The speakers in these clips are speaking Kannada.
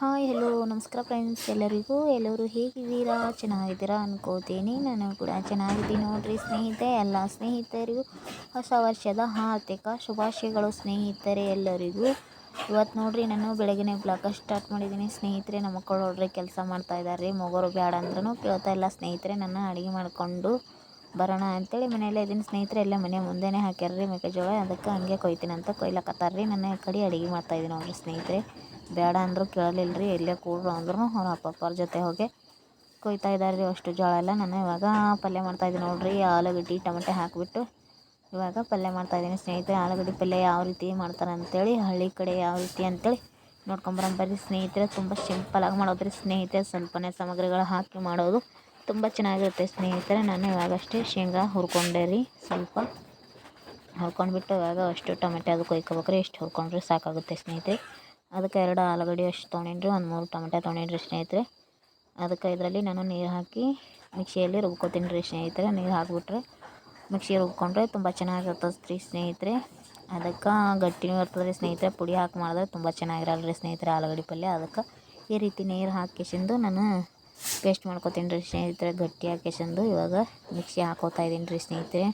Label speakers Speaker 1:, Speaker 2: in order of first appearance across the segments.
Speaker 1: ಹಾಯ್ ಹಲೋ ನಮಸ್ಕಾರ ಫ್ರೆಂಡ್ಸ್ ಎಲ್ಲರಿಗೂ? ಎಲ್ಲರೂ ಹೇಗಿದ್ದೀರಾ? ಚೆನ್ನಾಗಿದ್ದೀರಾ ಅನ್ಕೋತೀನಿ. ನಾನು ಕೂಡ ಚೆನ್ನಾಗಿದ್ದೀನಿ ನೋಡ್ರಿ ಸ್ನೇಹಿತೆ ಎಲ್ಲ ಸ್ನೇಹಿತರಿಗೂ ಹೊಸ ವರ್ಷದ ಆರ್ಥಿಕ ಶುಭಾಶಯಗಳು ಸ್ನೇಹಿತರೆ ಎಲ್ಲರಿಗೂ. ಇವತ್ತು ನೋಡ್ರಿ, ನಾನು ಬೆಳಗ್ಗೆ ಬ್ಲಾಗ ಸ್ಟಾರ್ಟ್ ಮಾಡಿದ್ದೀನಿ. ಸ್ನೇಹಿತರೆ, ನಮ್ಮ ಮಕ್ಕಳು ನೋಡ್ರಿ ಕೆಲಸ ಮಾಡ್ತಾ ಇದ್ದಾರೆ ಮಗೋರು ಬೇಡ ಅಂದ್ರೂ ಕೇಳ್ತಾ ಇಲ್ಲ ಸ್ನೇಹಿತರೆ, ನನ್ನ ಅಡುಗೆ ಮಾಡಿಕೊಂಡು ಬರೋಣ ಅಂತೇಳಿ ಮನೆಯಲ್ಲೇ ಇದ್ದೀನಿ. ಸ್ನೇಹಿತರೆ, ಎಲ್ಲ ಮನೆ ಮುಂದೆನೇ ಹಾಕ್ಯಾರ್ರಿ ಮೆಕ್ಕೆಜೋಳ ಅದಕ್ಕೆ ಹಂಗೆ ಕೊಯ್ತೀನಿ ಅಂತ ಕೊಯ್ಲಕತ್ತಾರ್ರಿ. ನನ್ನ ಕಡೆ ಅಡುಗೆ ಮಾಡ್ತಾಯಿದ್ದೀನಿ ನೋಡ್ರಿ ಸ್ನೇಹಿತರೆ. ಬೇಡ ಅಂದರೂ ಕೇಳಲಿಲ್ಲ ರೀ ಎಲ್ಲೇ ಕೂಡ್ರು ಅಂದ್ರೂ ಅವ್ರ ಅಪ್ಪಪ್ಪರ ಜೊತೆ ಹೋಗಿ ಕೊಯ್ತಾ ಇದ್ದಾರೆ ರೀ ಅಷ್ಟು ಜೋಳ ಎಲ್ಲ. ನಾನು ಇವಾಗ ಪಲ್ಯ ಮಾಡ್ತಾಯಿದ್ದೀನಿ ನೋಡಿರಿ, ಆಲೂಗಡ್ಡೆ, ಟಮಟೆ ಹಾಕಿಬಿಟ್ಟು ಇವಾಗ ಪಲ್ಯ ಮಾಡ್ತಾಯಿದ್ದೀನಿ ಸ್ನೇಹಿತರೆ, ಆಲೂಗಡ್ಡೆ ಪಲ್ಯ ಯಾವ ರೀತಿ ಮಾಡ್ತಾರೆ ಅಂತೇಳಿ, ಹಳ್ಳಿ ಕಡೆ ಯಾವ ರೀತಿ ಅಂತೇಳಿ ನೋಡ್ಕೊಂಬರಂಬರಿ ಸ್ನೇಹಿತರೆ, ತುಂಬ ಸಿಂಪಲಾಗಿ ರೀ. ಸ್ನೇಹಿತರೆ, ಸ್ವಲ್ಪನೇ ಸಾಮಗ್ರಿಗಳು ಹಾಕಿ ಮಾಡೋದು ತುಂಬ ಚೆನ್ನಾಗಿರುತ್ತೆ ಸ್ನೇಹಿತರೆ. ನಾನು ಇವಾಗಷ್ಟೇ ಶೇಂಗಾ ಹುರ್ಕೊಂಡೆ ರೀ. ಸ್ವಲ್ಪ ಹುರ್ಕೊಂಡ್ಬಿಟ್ಟು ಇವಾಗ ಅಷ್ಟು ಟೊಮೆಟೊ ಅದು ಕೊಯ್ಕೋಬೇಕ್ರಿ. ಎಷ್ಟು ಹುರ್ಕೊಂಡ್ರೆ ಸಾಕಾಗುತ್ತೆ ಸ್ನೇಹಿತರೆ. ಅದಕ್ಕೆ ಎರಡು ಆಲೂಗಡ್ಡೆ ಅಷ್ಟು ತೊಗೊಂಡಿನ್ರಿ, ಒಂದು ಮೂರು ಟೊಮೆಟೊ ತೊಗೊಂಡಿನ್ರಿ ಸ್ನೇಹಿತರೆ. ಅದಕ್ಕೆ ಇದರಲ್ಲಿ ನಾನು ನೀರು ಹಾಕಿ ಮಿಕ್ಸಿಯಲ್ಲಿ ರುಬ್ಕೊತೀನಿ ರೀ ಸ್ನೇಹಿತರೆ, ನೀರು ಹಾಕಿಬಿಟ್ರೆ ಮಿಕ್ಸಿ ರುಬ್ಕೊಂಡ್ರೆ ತುಂಬ ಚೆನ್ನಾಗಿರ್ತದೆ ರೀ ಸ್ನೇಹಿತರೆ. ಅದಕ್ಕೆ ಗಟ್ಟಿನೂ ಇರ್ತದೆ ರೀ ಸ್ನೇಹಿತರೆ, ಪುಡಿ ಹಾಕಿ ಮಾಡಿದ್ರೆ ತುಂಬ ಚೆನ್ನಾಗಿರಲ್ಲ ರೀ ಸ್ನೇಹಿತರೆ ಆಲೂಗಡ್ಡೆ ಪಲ್ಯ. ಅದಕ್ಕೆ ಈ ರೀತಿ ನೀರು ಹಾಕಿಸಿಂದು ನಾನು ಪೇಸ್ಟ್ ಮಾಡ್ಕೊತೀನಿ ರೀ ಸ್ನೇಹಿತರೆ, ಗಟ್ಟಿ ಹಾಕಿಸಿಂದು ಇವಾಗ ಮಿಕ್ಸಿ ಹಾಕೋತಾ ಇದ್ದೀನಿ ರೀ ಸ್ನೇಹಿತರೆ.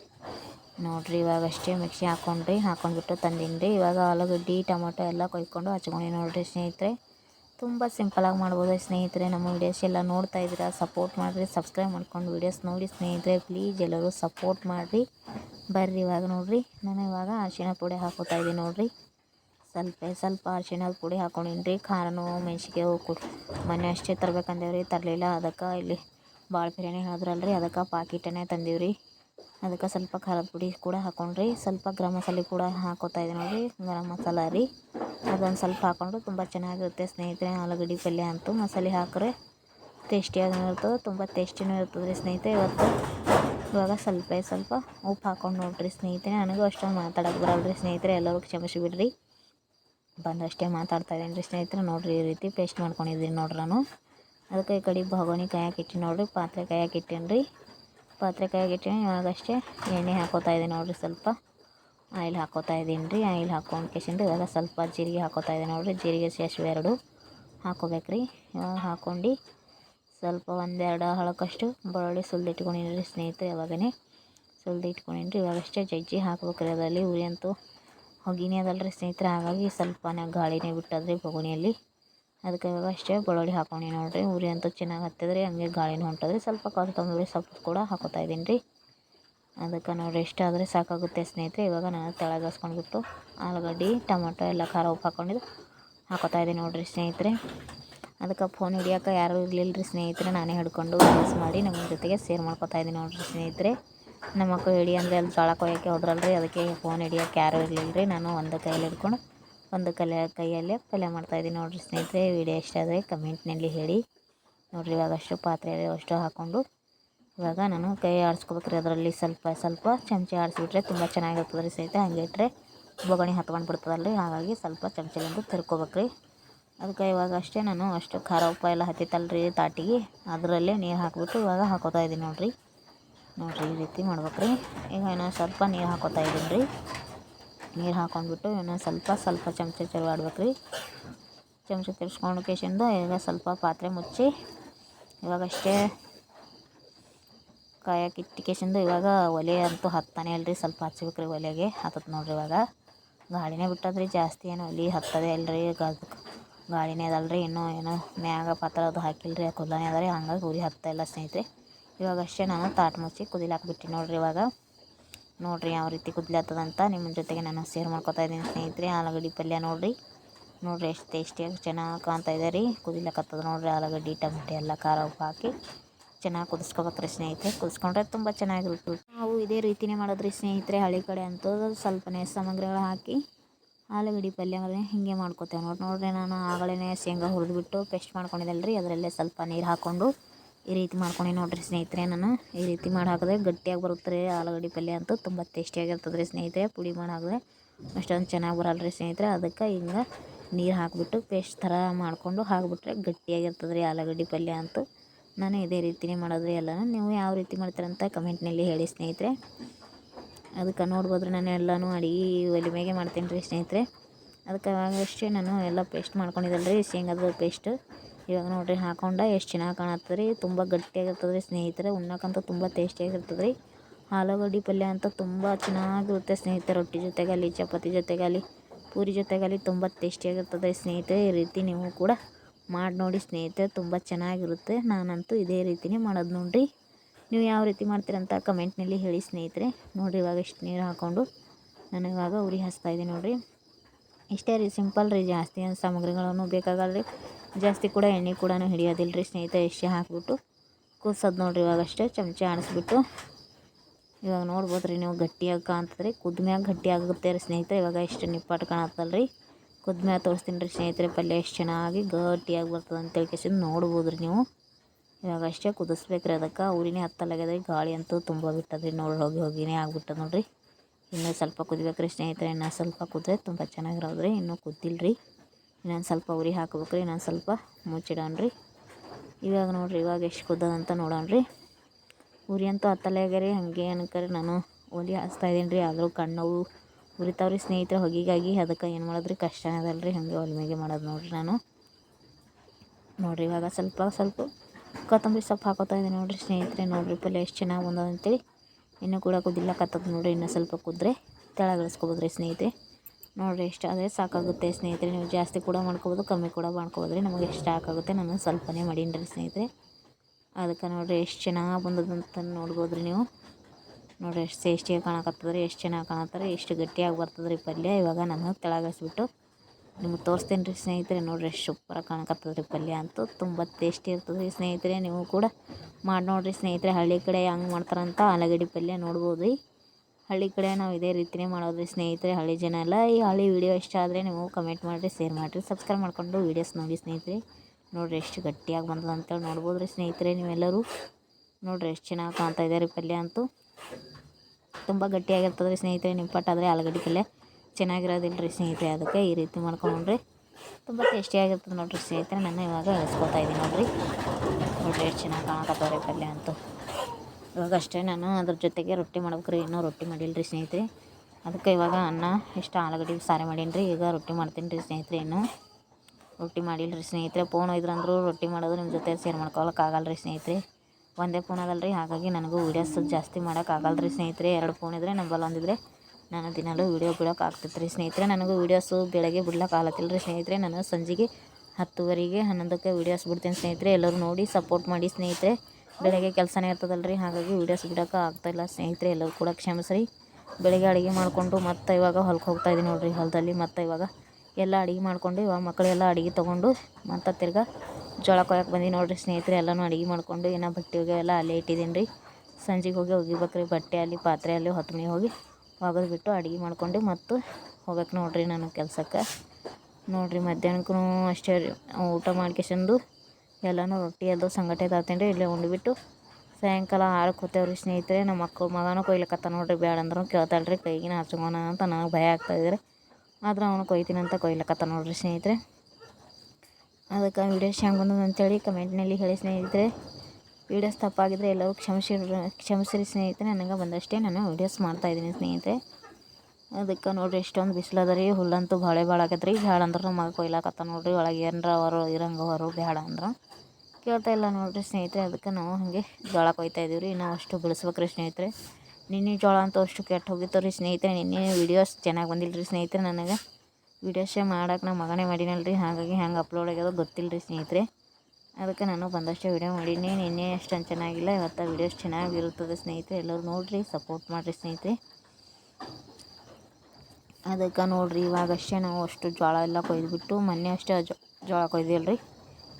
Speaker 1: ನೋಡಿರಿ, ಇವಾಗ ಅಷ್ಟೇ ಮಿಕ್ಸಿ ಹಾಕೊಂಡ್ರಿ, ಹಾಕೊಂಡ್ಬಿಟ್ಟು ತಂದೀನಿ ರೀ ಇವಾಗ ಆಲೂಗಡ್ಡೆ, ಟೊಮೊಟೊ ಎಲ್ಲ ಕೊಯ್ಕೊಂಡು ಹಚ್ಕೊಂಡು ನೋಡಿರಿ ಸ್ನೇಹಿತರೆ. ತುಂಬ ಸಿಂಪಲಾಗಿ ಮಾಡ್ಬೋದು ಸ್ನೇಹಿತರೆ ನಮ್ಮ ವೀಡಿಯೋಸ್ ಎಲ್ಲ ನೋಡ್ತಾ ಇದ್ದೀರಾ? ಸಪೋರ್ಟ್ ಮಾಡಿರಿ ಸಬ್ಸ್ಕ್ರೈಬ್ ಮಾಡ್ಕೊಂಡು ವೀಡಿಯೋಸ್ ನೋಡಿ ಸ್ನೇಹಿತರೆ. ಪ್ಲೀಸ್ ಎಲ್ಲರೂ ಸಪೋರ್ಟ್ ಮಾಡಿರಿ. ಬರ್ರಿ ಇವಾಗ ನೋಡಿರಿ. ನಾನು ಇವಾಗ ಅರಿಶಿಣ ಪುಡಿ ಹಾಕೋತಾ ಇದ್ದೀನಿ ನೋಡಿರಿ. ಸ್ವಲ್ಪ ಸ್ವಲ್ಪ ಅರ್ಶಿನ ಪುಡಿ ಹಾಕೊಂಡಿನಿ ರೀ ಖಾರನೂ ಮೆಣಸಿಗೆ ಕೊಟ್ಟು ಮೊನ್ನೆ ಅಷ್ಟೇ ತರಬೇಕಂದೇವ್ರಿ, ತರಲಿಲ್ಲ. ಅದಕ್ಕೆ ಇಲ್ಲಿ ಭಾಳ ಬಿರಿಯಾನಿ ಹೇಳಿದ್ರಲ್ರಿ ಅದಕ್ಕೆ ಪಾಕಿಟನೇ ತಂದೀವ್ರಿ. ಅದಕ್ಕೆ ಸ್ವಲ್ಪ ಖಾರದ ಪುಡಿ ಕೂಡ ಹಾಕೊಂಡ್ರಿ. ಸ್ವಲ್ಪ ಗರಂ ಮಸಾಲೆ ಕೂಡ ಹಾಕೋತಾ ಇದ್ದೀನಿ ನೋಡಿರಿ. ಗರಂ ಮಸಾಲ ರೀ. ಅದೊಂದು ಸ್ವಲ್ಪ ಹಾಕ್ಕೊಂಡು ತುಂಬ ಚೆನ್ನಾಗಿರುತ್ತೆ ಸ್ನೇಹಿತರೆ. ಆಲೂಗಡ್ಡೆ ಪಲ್ಯ ಅಂತೂ ಮಸಾಲೆ ಹಾಕ್ರೆ ಟೇಸ್ಟಿಯಾಗೂ ಇರ್ತದೆ ತುಂಬ ಟೇಸ್ಟಿನೂ ಇರ್ತದೆ ರೀ ಸ್ನೇಹಿತರೆ ಇವತ್ತು. ಇವಾಗ ಸ್ವಲ್ಪ ಸ್ವಲ್ಪ ಉಪ್ಪು ಹಾಕೊಂಡು ನೋಡಿರಿ ಸ್ನೇಹಿತರೆ. ನನಗೂ ಅಷ್ಟೊಂದು ಮಾತಾಡೋಕೆ ಬರಲ್ರಿ ಸ್ನೇಹಿತರೆ. ಎಲ್ಲರೂ ಕ್ಷಮಿಸಿ ಬಿಡ್ರಿ. ಬಂದಷ್ಟೇ ಮಾತಾಡ್ತಾ ಇದ್ದೀನಿ ರೀ ಸ್ನೇಹಿತರೆ. ನೋಡಿರಿ ಈ ರೀತಿ ಪೇಸ್ಟ್ ಮಾಡ್ಕೊಂಡಿದ್ದೀನಿ ನೋಡ್ರಿ ನಾನು. ಅದಕ್ಕೆ ಈ ಕಡೆ ಭಗೋನಿ ಕಾಯಕ್ಕೆ ಇಟ್ಟಿನಿ ನೋಡಿರಿ. ಪಾತ್ರೆ ಕಾಯಕ್ಕೆ ಇಟ್ಟೀನಿ ರೀ. ಪಾತ್ರೆ ಕಾಯಾಗಿಟ್ಟಿನಿ ಇವಾಗಷ್ಟೇ ಎಣ್ಣೆ ಹಾಕೋತಾ ಇದ್ದೀನಿ ನೋಡಿರಿ ಸ್ವಲ್ಪ. ಆಯಿಲ್ ಹಾಕೋತಾ ಇದ್ದೀನಿ ರೀ. ಆಯಿಲ್ ಹಾಕ್ಕೊಂಡು ಕೇಸಿಂದ ಇವಾಗ ಸ್ವಲ್ಪ ಜೀರಿಗೆ ಹಾಕೋತಾ ಇದ್ದೀನಿ ನೋಡಿರಿ. ಜೀರಿಗೆ ಸೇಸುವೆ ಎರಡು ಹಾಕೋಬೇಕ್ರಿ ಇವಾಗ ಹಾಕೊಂಡು ಸ್ವಲ್ಪ ಒಂದೆರಡು ಹಳಕಷ್ಟು ಬೆಳ್ಳುಳ್ಳಿ ಸುಲ್ದು ಇಟ್ಕೊಂಡಿನಿ ರೀ ಸ್ನೇಹಿತರು ಯಾವಾಗನೇ. ಸುಲ್ದು ಇಟ್ಕೊಂಡಿನಿ ರೀ. ಇವಾಗಷ್ಟೇ ಜಜ್ಜಿ ಹಾಕ್ಬೇಕು ರೀ. ಅದರಲ್ಲಿ ಉರಿ ಅಂತೂ ಹೊಗಿನೇ ರೀ ಸ್ನೇಹಿತರೆ. ಹಾಗಾಗಿ ಸ್ವಲ್ಪನೇ ಗಾಳಿನೇ ಬಿಟ್ಟದ್ರಿ ಬೊಗಣಿಯಲ್ಲಿ. ಅದಕ್ಕೆ ಇವಾಗ ಅಷ್ಟೇ ಬೆಳ್ಳುಳ್ಳಿ ಹಾಕೊಂಡಿ ನೋಡಿರಿ. ಉರಿ ಅಂತೂ ಚೆನ್ನಾಗಿ ಹತ್ತಿದ್ರಿ, ಹಂಗೆ ಗಾಳಿನ ಹೊಂಟದ್ರಿ. ಸ್ವಲ್ಪ ಕೊತ್ತಂಬರಿ ಸೊಪ್ಪು ಕೂಡ ಹಾಕೋತಾ ಇದ್ದೀನಿ ರೀ. ಅದಕ್ಕೆ ನೋಡಿರಿ ಇಷ್ಟಾದರೆ ಸಾಕಾಗುತ್ತೆ ಸ್ನೇಹಿತರೆ. ಇವಾಗ ನಾನು ತೆಳಗಾಸ್ಕೊಂಡ್ಬಿಟ್ಟು ಆಲೂಗಡ್ಡೆ, ಟೊಮೊಟೊ ಎಲ್ಲ ಖಾರ ಉಪ್ಪು ಹಾಕ್ಕೊಂಡಿದ್ದು ಹಾಕೋತಾ ಇದ್ದೀನಿ ನೋಡಿರಿ ಸ್ನೇಹಿತರೆ. ಅದಕ್ಕೆ ಫೋನ್ ಹಿಡಿಯೋಕೆ ಯಾರೂ ಇರಲಿಲ್ಲ ರೀ ಸ್ನೇಹಿತರೆ. ನಾನೇ ಹಿಡ್ಕೊಂಡು ಯೂಸ್ ಮಾಡಿ ನಮ್ಮ ಜೊತೆಗೆ ಸೇರ್ ಮಾಡ್ಕೊತಾ ಇದ್ದೀನಿ ನೋಡಿರಿ ಸ್ನೇಹಿತರೆ. ನಮ್ಮ ಮಕ್ಕಳು ಹಿಡಿ ಅಂದರೆ ಅಲ್ಲಿ ಜೋಳ ಹೋದ್ರಲ್ರಿ, ಅದಕ್ಕೆ ಫೋನ್ ಹಿಡಿಯೋಕೆ ಯಾರೂ ಇರಲಿಲ್ಲ ರೀ ನಾನು ಒಂದು ಕೈಯಲ್ಲಿ ಹಿಡ್ಕೊಂಡು ಒಂದು ಕಲೆ ಕೈಯಲ್ಲೇ ಪಲ್ಯ ಮಾಡ್ತಾಯಿದ್ದೀನಿ ನೋಡಿರಿ ಸ್ನೇಹಿತರೆ, ವಿಡಿಯೋ ಇಷ್ಟ ಆದರೆ ಕಮೆಂಟ್ನಲ್ಲಿ ಹೇಳಿ. ನೋಡಿರಿ ಇವಾಗ ಅಷ್ಟು ಪಾತ್ರೆ ಅಷ್ಟು ಹಾಕ್ಕೊಂಡು ಇವಾಗ ನಾನು ಕೈ ಆಡಿಸ್ಕೋಬೇಕ್ರಿ. ಅದರಲ್ಲಿ ಸ್ವಲ್ಪ ಸ್ವಲ್ಪ ಚಮಚೆ ಆಡಿಸ್ಬಿಟ್ರೆ ತುಂಬ ಚೆನ್ನಾಗಿರ್ತದೆ ರೀ ಸ್ನೇಹಿತರೆ. ಹಂಗೆ ಇಟ್ಟರೆ ಬೊಗಣಿ ಹತ್ಕೊಂಡು ಬಿಡ್ತದಲ್ಲ ರೀ ಹಾಗಾಗಿ ಸ್ವಲ್ಪ ಚಮಚಲಿಂದ ತಿರ್ಕೋಬೇಕ್ರಿ. ಅದಕ್ಕೆ ಇವಾಗ ಅಷ್ಟೇ ನಾನು ಅಷ್ಟು ಖಾರ ಉಪ್ಪ ಎಲ್ಲ ಹತ್ತಿತ್ತಲ್ಲ ರೀ ತಾಟಿಗೆ. ಅದರಲ್ಲೇ ನೀರು ಹಾಕ್ಬಿಟ್ಟು ಇವಾಗ ಹಾಕೋತಾ ಇದ್ದೀನಿ ನೋಡಿರಿ. ನೋಡಿರಿ ಈ ರೀತಿ ಮಾಡ್ಬೇಕ್ರಿ. ಈಗ ಇನ್ನೊಂದು ಸ್ವಲ್ಪ ನೀರು ಹಾಕೋತಾ ಇದ್ದೀನಿ ರೀ ನೀರು ಹಾಕೊಂಡ್ಬಿಟ್ಟು ಇನ್ನೊಂದು ಸ್ವಲ್ಪ ಸ್ವಲ್ಪ ಚಮಚ ಚರ್ವಾಡ್ಬೇಕು ರೀ ಚಮಚ ತಿರ್ಸ್ಕೊಂಡು ಕೇಶಿಂದ ಈಗ ಸ್ವಲ್ಪ ಪಾತ್ರೆ ಮುಚ್ಚಿ ಇವಾಗಷ್ಟೇ ಕಾಯಕ್ಕೆ ಇಟ್ಟು ಕೇಸಿಂದ ಇವಾಗ ಒಲೆ ಅಂತೂ ಹತ್ತಾನೆ ಅಲ್ರಿ, ಸ್ವಲ್ಪ ಹಚ್ಬೇಕು ರೀ ಒಲೆಗೆ, ಹತ್ತತ್ ನೋಡ್ರಿ ಇವಾಗ. ಗಾಳಿನೇ ಬಿಟ್ಟದ್ರಿ, ಜಾಸ್ತಿ ಏನು ಒಲೆ ಹತ್ತದೇ ಅಲ್ರಿ ಗಾಳಿನೇ ಅದಲ್ರಿ, ಇನ್ನೂ ಏನೋ ಮ್ಯಾಗ ಪಾತ್ರ ಅದು ಹಾಕಿಲ್ರಿ ಕುಲ್ಲನೇ ಅದ ರೀ, ಹಂಗಾಗಿ ಉರಿ ಹತ್ತಿಲ್ಲ ಸ್ನೇಹಿತರೆ. ಇವಾಗಷ್ಟೇ ನಾನು ತಾಟ್ ಮುಚ್ಚಿ ಕುದಿಲಾಕ್ಬಿಟ್ಟು ಬಿಟ್ಟು ನೋಡ್ರಿ ಇವಾಗ. ನೋಡಿರಿ ಯಾವ ರೀತಿ ಕುದ್ಲತ್ತದಂತ ನಿಮ್ಮ ಜೊತೆಗೆ ನಾನು ಶೇರ್ ಮಾಡ್ಕೊತಾ ಇದ್ದೀನಿ ಸ್ನೇಹಿತರೆ, ಆಲೂಗಡ್ಡೆ ಪಲ್ಯ ನೋಡಿರಿ. ನೋಡಿರಿ ಎಷ್ಟು ಟೇಸ್ಟಿಯಾಗಿ ಚೆನ್ನಾಗಿ ಕಾಣ್ತಾ ಇದೆ ರೀ. ಕುದಿಲಕ್ಕತ್ತದ ನೋಡಿರಿ ಆಲೂಗಡ್ಡೆ, ಟೊಮೆಟೊ ಎಲ್ಲ ಖಾರ ಉಪ್ಪು ಹಾಕಿ ಚೆನ್ನಾಗಿ ಕುದಿಸ್ಕೋಬೇಕ್ರಿ ಸ್ನೇಹಿತರೆ. ಕುದಿಸ್ಕೊಂಡ್ರೆ ತುಂಬ ಚೆನ್ನಾಗಿರುತ್ತೆ. ನಾವು ಇದೇ ರೀತಿನೇ ಮಾಡೋದ್ರಿ ಸ್ನೇಹಿತರೆ. ಹಳ್ಳಿ ಕಡೆ ಅಂತೂ ಸ್ವಲ್ಪನೇ ಸಾಮಗ್ರಿಗಳು ಹಾಕಿ ಆಲೂಗಡ್ಡೆ ಪಲ್ಯ ಹೀಗೆ ಮಾಡ್ಕೊತೇವೆ ನೋಡಿ ನೋಡಿರಿ ನಾನು ಆಗಳೇ ಶೇಂಗಾ ಹುರಿದ್ಬಿಟ್ಟು ಪೇಸ್ಟ್ ಮಾಡ್ಕೊಂಡಿದ್ದಲ್ಲ ರೀ ಅದರಲ್ಲೇ ಸ್ವಲ್ಪ ನೀರು ಹಾಕ್ಕೊಂಡು ಈ ರೀತಿ ಮಾಡ್ಕೊಂಡೆ ನೋಡಿರಿ ಸ್ನೇಹಿತರೆ ನಾನು. ಈ ರೀತಿ ಮಾಡಿ ಹಾಕಿದ್ರೆ ಗಟ್ಟಿಯಾಗಿ ಬರುತ್ತೆ ರೀ ಆಲೂಗಡ್ಡೆ ಪಲ್ಯ ಅಂತೂ ತುಂಬ ಟೇಸ್ಟಿಯಾಗಿರ್ತದೆ ರೀ ಸ್ನೇಹಿತರೆ, ಪುಡಿ ಮಾಡಿ ಅಷ್ಟೊಂದು ಚೆನ್ನಾಗಿ ಬರಲ್ಲ ರೀ ಸ್ನೇಹಿತರೆ. ಅದಕ್ಕೆ ಹಿಂಗೆ ನೀರು ಹಾಕಿಬಿಟ್ಟು ಪೇಸ್ಟ್ ಥರ ಮಾಡಿಕೊಂಡು ಹಾಕಿಬಿಟ್ರೆ ಗಟ್ಟಿಯಾಗಿರ್ತದೆ ರೀ ಆಲೂಗಡ್ಡೆ ಪಲ್ಯ ಅಂತೂ. ನಾನು ಇದೇ ರೀತಿಯೇ ಮಾಡೋದು ರೀ ಎಲ್ಲ ನೀವು ಯಾವ ರೀತಿ ಮಾಡ್ತೀರಂತ ಕಮೆಂಟ್ನಲ್ಲಿ ಹೇಳಿ ಸ್ನೇಹಿತರೆ. ಅದಕ್ಕೆ ನೋಡ್ಬೋದ್ರಿ ನಾನು ಎಲ್ಲನೂ ಅಡುಗೆ ಒಲೆ ಮ್ಯಾಗೆ ಮಾಡ್ತೀನಿ ರೀ ಸ್ನೇಹಿತರೆ. ಅದಕ್ಕೆ ಅಷ್ಟೇ ನಾನು ಎಲ್ಲ ಪೇಸ್ಟ್ ಮಾಡ್ಕೊಂಡಿದ್ದಲ್ಲ ರೀ ಶೇಂಗಾದ ಪೇಸ್ಟ್. ಇವಾಗ ನೋಡಿರಿ, ಹಾಕೊಂಡೆ ಎಷ್ಟು ಚೆನ್ನಾಗಿ ಕಾಣತ್ತದ ರೀ ತುಂಬ ಗಟ್ಟಿಯಾಗಿರ್ತದೆ ರೀ ಸ್ನೇಹಿತರೆ. ಉಣ್ಣಕ್ಕಂತೂ ತುಂಬ ಟೇಸ್ಟಿಯಾಗಿರ್ತದೆ ರೀ ಆಲೂಗಡ್ಡೆ ಪಲ್ಯ ಅಂತ ತುಂಬ ಚೆನ್ನಾಗಿರುತ್ತೆ ಸ್ನೇಹಿತರೆ. ರೊಟ್ಟಿ ಜೊತೆಗಾಲಿ ಚಪಾತಿ ಜೊತೆಗಾಲಿ ಪೂರಿ ಜೊತೆಗಾಲಿ ತುಂಬ ಟೇಸ್ಟಿಯಾಗಿರ್ತದೆ ಸ್ನೇಹಿತರೆ. ಈ ರೀತಿ ನೀವು ಕೂಡ ಮಾಡಿ ನೋಡಿ ಸ್ನೇಹಿತರೆ. ತುಂಬ ಚೆನ್ನಾಗಿರುತ್ತೆ. ನಾನಂತೂ ಇದೇ ರೀತಿನೇ ಮಾಡೋದು ನೋಡಿರಿ. ನೀವು ಯಾವ ರೀತಿ ಮಾಡ್ತೀರಂತ ಕಮೆಂಟ್ನಲ್ಲಿ ಹೇಳಿ ಸ್ನೇಹಿತರೆ. ನೋಡಿರಿ, ಇವಾಗ ಇಷ್ಟು ನೀರು ಹಾಕ್ಕೊಂಡು ನಾನು ಇವಾಗ ಉರಿ ಹಚ್ತಾಯಿದ್ದೀನಿ ನೋಡಿರಿ. ಇಷ್ಟೇ ರೀ, ಸಿಂಪಲ್ ರೀ ಜಾಸ್ತಿ ಸಾಮಗ್ರಿಗಳನ್ನು ಬೇಕಾಗಲ್ಲ ರೀ ಜಾಸ್ತಿ ಕೂಡ ಎಣ್ಣೆ ಕೂಡ ಹಿಡಿಯೋದಿಲ್ಲ ರೀ ಸ್ನೇಹಿತ ಎಷ್ಟು ಹಾಕ್ಬಿಟ್ಟು ಕುದ್ಸೋದು ನೋಡಿರಿ ಇವಾಗ ಅಷ್ಟೇ, ಚಮಚ ಆಣಿಸ್ಬಿಟ್ಟು. ಇವಾಗ ನೋಡ್ಬೋದು ರೀ ನೀವು ಗಟ್ಟಿಯಾಗಿ ಕಾಣ್ತದೆ ರೀ ಕುದ್ಮ್ಯಾಗ ಗಟ್ಟಿ ಆಗುತ್ತೆ ರೀ ಸ್ನೇಹಿತ ಇವಾಗ ಎಷ್ಟು ನಿಪ್ಪಾಟ್ ಕಾಣತ್ತಲ್ಲ ರೀ ಕುದ್ಮ್ಯಾಗ ತೋರಿಸ್ತೀನಿ ರೀ ಸ್ನೇಹಿತರೆ, ಪಲ್ಯ ಎಷ್ಟು ಚೆನ್ನಾಗಿ ಗಟ್ಟಿಯಾಗಿ ಬರ್ತದೆ ಅಂತೇಳಿ ಕೇಸಿಂದ ನೋಡ್ಬೋದು ರೀ ನೀವು. ಇವಾಗ ಅಷ್ಟೇ ಕುದಿಸ್ಬೇಕು ರೀ ಅದಕ್ಕೆ, ಊರಿನೇ ಹತ್ತಲಾಗ್ಯದ ರೀ ಗಾಳಿ ಅಂತೂ ತುಂಬ ಬಿಟ್ಟದ್ರಿ ನೋಡಿ ಹೋಗಿ ಹೋಗಿನೇ ಆಗ್ಬಿಟ್ಟದ ನೋಡಿರಿ. ಇನ್ನೂ ಸ್ವಲ್ಪ ಕುದಿಬೇಕು ರೀ ಸ್ನೇಹಿತರೆ, ಇನ್ನೂ ಸ್ವಲ್ಪ ಕುದ್ರೆ ತುಂಬ ಚೆನ್ನಾಗಿರೋದ್ರಿ, ಇನ್ನೂ ಕುದ್ದಿಲ್ಲ ರೀ ಇನ್ನೊಂದು ಸ್ವಲ್ಪ ಉರಿ ಹಾಕ್ಬೇಕು ರೀ ಇನ್ನೊಂದು ಸ್ವಲ್ಪ ಮುಚ್ಚಿಡೋಣ ರೀ ಇವಾಗ ನೋಡಿರಿ, ಇವಾಗ ಎಷ್ಟು ಕುದ್ದದಂತ ನೋಡೋಣ ರೀ ಉರಿ ಅಂತೂ ಹತ್ತಲಾಗ್ಯ ರೀ ಹಾಗೆ ಅನ್ಕರಿ ನಾನು. ಒಲಿ ಹಚ್ತಾಯಿದ್ದೀನಿ ರೀ ಆದರೂ ಕಣ್ಣವು ಉರಿತಾವ್ರಿ ಸ್ನೇಹಿತರೆ, ಹೊಗಿಗಾಗಿ ಅದಕ್ಕೆ ಏನು ಮಾಡೋದ್ರಿ ಕಷ್ಟ ಅದಲ್ಲ ರೀ ಒಲಿ ಮೇಗೆ ಮಾಡೋದು ನೋಡಿರಿ ನಾನು. ನೋಡಿರಿ, ಇವಾಗ ಸ್ವಲ್ಪ ಸ್ವಲ್ಪ ಕೊತ್ತಂಬರಿ ಸೊಪ್ಪು ಹಾಕೋತಾ ಇದ್ದೀನಿ ನೋಡಿರಿ ಸ್ನೇಹಿತರೆ, ನೋಡಿರಿ ಪಲ್ಯ ಎಷ್ಟು ಚೆನ್ನಾಗಿ ಬಂದದಂತೇಳಿ. ಇನ್ನೂ ಕೂಡ ಕುದಿಲ್ಲಕತ್ತದ ನೋಡಿರಿ, ಇನ್ನೂ ಸ್ವಲ್ಪ ಕುದ್ರೆ ತೆಳಗಿಳಿಸ್ಕೊಬೋದು ರೀ ಸ್ನೇಹಿತರೆ. ನೋಡಿರಿ, ಇಷ್ಟ ಆದರೆ ಸಾಕಾಗುತ್ತೆ ಸ್ನೇಹಿತರೆ. ನೀವು ಜಾಸ್ತಿ ಕೂಡ ಮಾಡ್ಕೊಬೋದು, ಕಮ್ಮಿ ಕೂಡ ಮಾಡ್ಕೊಬೋದು ರೀ ನಮಗೆ ಇಷ್ಟ ಸಾಕಾಗುತ್ತೆ ನಾನು ಸ್ವಲ್ಪನೇ ಮಾಡೀನಿ ರೀ ಸ್ನೇಹಿತರೆ. ಅದಕ್ಕೆ ನೋಡಿರಿ, ಎಷ್ಟು ಚೆನ್ನಾಗಿ ಬಂದದಂತ ನೋಡ್ಬೋದ್ರಿ ನೀವು. ನೋಡಿರಿ, ಎಷ್ಟು ಸೇಷ್ಟಿಯಾಗಿ ಕಾಣಕತ್ತದ ರೀ ಎಷ್ಟು ಚೆನ್ನಾಗಿ ಕಾಣತ್ತಾರೆ ಎಷ್ಟು ಗಟ್ಟಿಯಾಗಿ ಬರ್ತದೆ ರೀ ಪಲ್ಯ. ಇವಾಗ ನಾನು ತೆಳಗಿಸ್ಬಿಟ್ಟು ನಿಮ್ಗೆ ತೋರಿಸ್ತೇನೆ ರೀ ಸ್ನೇಹಿತರೆ. ನೋಡಿರಿ, ಎಷ್ಟು ಸೂಪರಾಗಿ ಕಾಣಕತ್ತದ ರೀ ಪಲ್ಯ ಅಂತೂ ತುಂಬ ಟೇಸ್ಟಿ ಇರ್ತದೆ ರೀ ಸ್ನೇಹಿತರೆ. ನೀವು ಕೂಡ ಮಾಡಿ ನೋಡಿರಿ ಸ್ನೇಹಿತರೆ. ಹಳ್ಳಿ ಕಡೆ ಹೆಂಗೆ ಮಾಡ್ತಾರಂತ ಆಲೂಗಡ್ಡೆ ಪಲ್ಯ ನೋಡ್ಬೋದು ರೀ ಹಳ್ಳಿ ಕಡೆ ನಾವು ಇದೇ ರೀತಿಯೇ ಮಾಡೋದು ರೀ ಸ್ನೇಹಿತರೆ, ಹಳ್ಳಿ ಜನ ಎಲ್ಲ ಈ ಹಳ್ಳಿ ವಿಡಿಯೋ ಇಷ್ಟ ಆದರೆ ನೀವು ಕಮೆಂಟ್ ಮಾಡಿರಿ ಶೇರ್ ಮಾಡಿರಿ ಸಬ್ಸ್ಕ್ರೈಬ್ ಮಾಡ್ಕೊಂಡು ವೀಡಿಯೋಸ್ ನೋಡಿ ಸ್ನೇಹಿತರೆ. ನೋಡಿರಿ ಎಷ್ಟು ಗಟ್ಟಿಯಾಗಿ ಬಂದದ ಅಂತೇಳಿ ನೋಡ್ಬೋದು ರೀ ಸ್ನೇಹಿತರೆ ನೀವೆಲ್ಲರೂ. ನೋಡಿರಿ ಎಷ್ಟು ಚೆನ್ನಾಗಿ ಕಾಣ್ತಾ ಇದೆ ರೀ ಪಲ್ಯ ಅಂತೂ. ತುಂಬ ಗಟ್ಟಿಯಾಗಿರ್ತದೆ ರೀ ಸ್ನೇಹಿತರೆ ಪಟ್ಟಾದರೆ ಆಲೂಗಡ್ಡೆ ಪಲ್ಯ ಚೆನ್ನಾಗಿರೋದಿಲ್ಲ ರೀ ಸ್ನೇಹಿತರೆ, ಅದಕ್ಕೆ ಈ ರೀತಿ ಮಾಡ್ಕೊಂಡ್ರಿ. ತುಂಬ ಟೇಸ್ಟಿಯಾಗಿರ್ತದೆ ನೋಡಿರಿ ಸ್ನೇಹಿತರೆ ನಾನು ಇವಾಗ ಇಳಿಸ್ಕೊತಾ ಇದ್ದೀನಿ ನೋಡಿರಿ. ನೋಡಿರಿ ಎಷ್ಟು ಚೆನ್ನಾಗಿ ಕಾಣಕತ್ತವ್ರಿ ಪಲ್ಯ ಅಂತೂ. ಇವಾಗ ಅಷ್ಟೇ ನಾನು ಅದ್ರ ಜೊತೆಗೆ ರೊಟ್ಟಿ ಮಾಡ್ಬೇಕ್ರಿ. ಇನ್ನೂ ರೊಟ್ಟಿ ಮಾಡಿಲ್ಲ ರೀ ಸ್ನೇಹಿತರೆ. ಅದಕ್ಕೆ ಇವಾಗ ಅನ್ನ, ಇಷ್ಟು ಆಲೂಗಡ್ಡೆ ಸಾರಿ ಮಾಡೀನಿ ರೀ ಈಗ ರೊಟ್ಟಿ ಮಾಡ್ತೀನಿ ರೀ ಸ್ನೇಹಿತರೆ ಇನ್ನು. ರೊಟ್ಟಿ ಮಾಡಿಲ್ಲ ರೀ ಸ್ನೇಹಿತರೆ ಫೋನ್ ಇದ್ರಂದ್ರೂ ರೊಟ್ಟಿ ಮಾಡೋದು ನಿಮ್ಮ ಜೊತೆ ಶೇರ್ ಮಾಡ್ಕೊಳಕ್ಕೆ ರೀ ಸ್ನೇಹಿತರೆ. ಒಂದೇ ಫೋನ್ ಅದಲ್ಲ ರೀ ಹಾಗಾಗಿ ನನಗೂ ವೀಡಿಯೋಸ್ ಜಾಸ್ತಿ ಮಾಡೋಕ್ಕಾಗಲ್ಲ ರೀ ಸ್ನೇಹಿತರೆ. ಎರಡು ಫೋನ್ ಇದ್ದರೆ ನಂಬಲ್ ಒಂದಿದ್ರೆ ನಾನು ದಿನಾಲೂ ವೀಡಿಯೋ ಬಿಡೋಕೆ ಆಗ್ತೈತೆ ರೀ ಸ್ನೇಹಿತರೆ. ನನಗೂ ವೀಡಿಯೋಸು ಬೆಳಗ್ಗೆ ಬಿಡ್ಲಕ್ಕೆ ಆಗತ್ತಿಲ್ಲ ರೀ ಸ್ನೇಹಿತರೆ. ನಾನು ಸಂಜೆಗೆ ಹತ್ತುವರೆಗೆ ಹನ್ನೊಂದಕ್ಕೆ ವೀಡಿಯೋಸ್ ಬಿಡ್ತೀನಿ ಸ್ನೇಹಿತರೆ. ಎಲ್ಲರೂ ನೋಡಿ ಸಪೋರ್ಟ್ ಮಾಡಿ ಸ್ನೇಹಿತರೆ. ಬೆಳಗ್ಗೆ ಕೆಲಸನೇ ಇರ್ತದಲ್ಲ ರೀ ಹಾಗಾಗಿ ವೀಡಿಯೋಸ್ ಬಿಡೋಕೆ ಆಗ್ತಾಯಿಲ್ಲ ಸ್ನೇಹಿತರೆ, ಎಲ್ಲರೂ ಕೂಡ ಕ್ಷಮಿಸ್ರಿ. ಬೆಳಗ್ಗೆ ಅಡುಗೆ ಮಾಡಿಕೊಂಡು ಮತ್ತೆ ಇವಾಗ ಹೊಲಕ್ಕೆ ಹೋಗ್ತಾಯಿದ್ದೀನಿ ನೋಡಿರಿ, ಹೊಲದಲ್ಲಿ ಮತ್ತೆ ಇವಾಗ ಎಲ್ಲ ಅಡುಗೆ ಮಾಡಿಕೊಂಡು ಇವಾಗ ಮಕ್ಕಳೆಲ್ಲ ಅಡುಗೆ ತೊಗೊಂಡು ಮತ್ತೆ ತಿರ್ಗ ಜೋಳ ಕೊಯ್ಯಕ್ಕೆ ಬಂದು ನೋಡಿರಿ. ಸ್ನೇಹಿತರೆ, ಎಲ್ಲನೂ ಅಡುಗೆ ಮಾಡಿಕೊಂಡು ಏನೋ ಬಟ್ಟೆ ಎಲ್ಲ ಅಲ್ಲೇ ಇಟ್ಟಿದ್ದೀನಿ ರೀ ಸಂಜೆಗೆ ಹೋಗಿ ಹೋಗಿಬೇಕ್ರಿ ಬಟ್ಟೆ ಅಲ್ಲಿ, ಪಾತ್ರೆ ಅಲ್ಲಿ ಹೊತ್ತು ಹೋಗಿ ಒಗೆದು ಬಿಟ್ಟು ಅಡುಗೆ ಮಾಡ್ಕೊಂಡು ಮತ್ತು ಹೋಗಕ್ಕೆ ನೋಡಿರಿ ನಾನು ಕೆಲಸಕ್ಕೆ. ನೋಡಿರಿ ಮಧ್ಯಾಹ್ನಕ್ಕೂ ಅಷ್ಟೇ ಊಟ ಮಾಡ್ಕೆಸಂದು ಎಲ್ಲನೂ ರೊಟ್ಟಿ ಎಲ್ಲದು ಸಂಗಟೆ ತಾತೀನಿ ರೀ ಇಲ್ಲೇ ಉಂಡ್ಬಿಟ್ಟು ಸಾಯಂಕಾಲ ಆರಕ್ಕೆ ಸ್ನೇಹಿತರೆ. ನಮ್ಮ ಮಕ್ಕಳು ಮಗನೂ ಕೊಯ್ಲಿಕತ್ತ ನೋಡ್ರಿ ಬೇಡ ಅಂದ್ರೂ ಕೇಳ್ತಾಳೆ ರೀ ಕೈಗಿನ ಹಚ್ಕೋಣ ಅಂತ ನನಗೆ ಭಯ ಆಗ್ತಾಯಿದ್ರೆ ಆದ್ರೆ ಅವನು ಕೊಯ್ತೀನಿ ಅಂತ ಕೊಯ್ಲಿಕ್ಕತ್ತ ನೋಡ್ರಿ ಸ್ನೇಹಿತರೆ. ಅದಕ್ಕೆ ವೀಡಿಯೋಸ್ ಹೆಂಗೆ ಬಂದದ ಅಂತೇಳಿ ಕಮೆಂಟ್ನಲ್ಲಿ ಹೇಳಿ ಸ್ನೇಹಿತರೆ. ವೀಡಿಯೋಸ್ ತಪ್ಪಾಗಿದ್ದರೆ ಎಲ್ಲರೂ ಕ್ಷಮಿಸಿ ಕ್ಷಮಿಸಿರಿ ಸ್ನೇಹಿತರೆ. ನನಗೆ ಬಂದಷ್ಟೇ ನಾನು ವೀಡಿಯೋಸ್ ಮಾಡ್ತಾಯಿದ್ದೀನಿ ಸ್ನೇಹಿತರೆ. ಅದಕ್ಕೆ ನೋಡಿರಿ ಎಷ್ಟೊಂದು ಬಿಸಿಲದ ರೀ ಹುಲ್ಲಂತೂ ಭಾಳ ಭಾಳ ಆಗೈತೆ ರೀ ಬ್ಯಾಡ ಅಂದ್ರೆ ನಮ್ಮ ಮಗ ಕೊಯ್ಲಾಕತ್ತ ನೋಡಿರಿ. ಒಳಗೆ ಏನರ ಅವರು ಇರಂಗ ಅವರು ಬೇಡ ಅಂದ್ರೆ. ಕೇಳ್ತಾ ಇಲ್ಲ ನೋಡಿರಿ ಸ್ನೇಹಿತರೆ, ಅದಕ್ಕೆ ನಾವು ಹಾಗೆ ಜೋಳ ಕೊಯ್ತಾ ಇದೀವಿ ರೀ ನಾವು ಅಷ್ಟು ಬೆಳೆಸ್ಬೇಕು ರೀ ಸ್ನೇಹಿತರೆ. ನಿನ್ನೆ ಜೋಳ ಅಂತೂ ಅಷ್ಟು ಕೆಟ್ಟ ಹೋಗಿತ್ತು ರೀ ಸ್ನೇಹಿತರೆ. ನಿನ್ನೆ ವೀಡಿಯೋಸ್ ಚೆನ್ನಾಗಿ ಬಂದಿಲ್ಲ ರೀ ಸ್ನೇಹಿತರೆ ನನಗೆ. ವೀಡಿಯೋಸೇ ಮಾಡೋಕೆ ನಮ್ಮ ಮಗನೇ ಮಾಡಿನಲ್ಲ ರೀ ಹಾಗಾಗಿ ಹೆಂಗೆ ಅಪ್ಲೋಡ್ ಆಗ್ಯದ ಗೊತ್ತಿಲ್ಲ ರೀ ಸ್ನೇಹಿತರೆ. ಅದಕ್ಕೆ ನಾನು ಬಂದಷ್ಟೇ ವೀಡಿಯೋ ಮಾಡೀನಿ. ನಿನ್ನೆ ಅಷ್ಟೊಂದು ಚೆನ್ನಾಗಿಲ್ಲ. ಇವತ್ತು ವೀಡಿಯೋಸ್ ಚೆನ್ನಾಗಿರುತ್ತದೆ ಸ್ನೇಹಿತರೆ. ಎಲ್ಲರೂ ನೋಡಿರಿ ಸಪೋರ್ಟ್ ಮಾಡಿರಿ ಸ್ನೇಹಿತರೆ. ಅದಕ್ಕೆ ನೋಡಿರಿ ಇವಾಗಷ್ಟೇ ನಾವು ಅಷ್ಟು ಜೋಳ ಎಲ್ಲ ಕೊಯ್ದುಬಿಟ್ಟು ಮೊನ್ನೆ ಅಷ್ಟೇ ಜೋಳ ಕೊಯ್ದಿಲ್ಲ ರೀ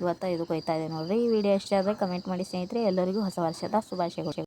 Speaker 1: ಇವತ್ತು ಇದು ಕೊಯ್ತಾ ಇದೆ ನೋಡಿರಿ. ಈ ವಿಡಿಯೋ ಇಷ್ಟ ಆದರೆ ಕಮೆಂಟ್ ಮಾಡಿ ಸ್ನೇಹಿತರೆ, ಎಲ್ಲರಿಗೂ ಹೊಸ ವರ್ಷದ ಶುಭಾಶಯಗಳು.